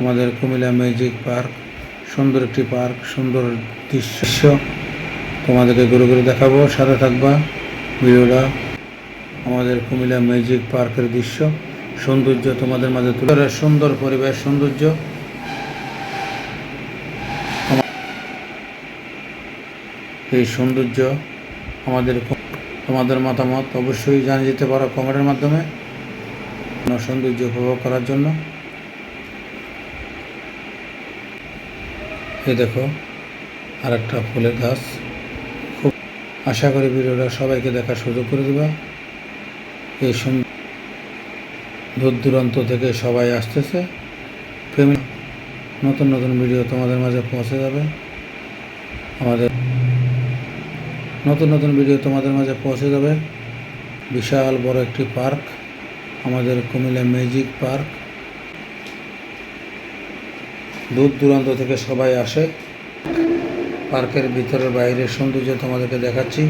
আমাদের Comilla magic park. সুন্দর একটি পার্ক, সুন্দর দৃশ্য। তোমাদেরকে ঘুরে ঘুরে দেখাবো, সাথে থাকবা। ভিডিওটা আমাদের কুমিল্লা ম্যাজিক পার্কের দৃশ্য। সৌন্দর্য তোমাদের মাঝে তুলে সুন্দর পরিবেশ, সৌন্দর্য। এই সৌন্দর্য আমাদের তোমাদের মতামত অবশ্যই জানিয়ে যেতে পারো কমেন্টের মাধ্যমে। সৌন্দর্য উপভোগ করার জন্য। এই দেখো আর একটা ফুলের গাছ। খুব আশা করি ভিডিওটা সবাইকে দেখার সুযোগ করে দেবা। এই সুন্দর দূর দূরান্ত থেকে সবাই আসতেছে। ফ্যামিলি নতুন নতুন ভিডিও তোমাদের মাঝে পৌঁছে যাবে। আমাদের নতুন নতুন ভিডিও তোমাদের মাঝে পৌঁছে যাবে। বিশাল বড় একটি পার্ক। আমাদের কুমিল্লা ম্যাজিক পার্ক। দূর দূরান্ত থেকে সবাই আসে। পার্কের ভিতরে বাইরের সৌন্দর্য তোমাদেরকে দেখাচ্ছি।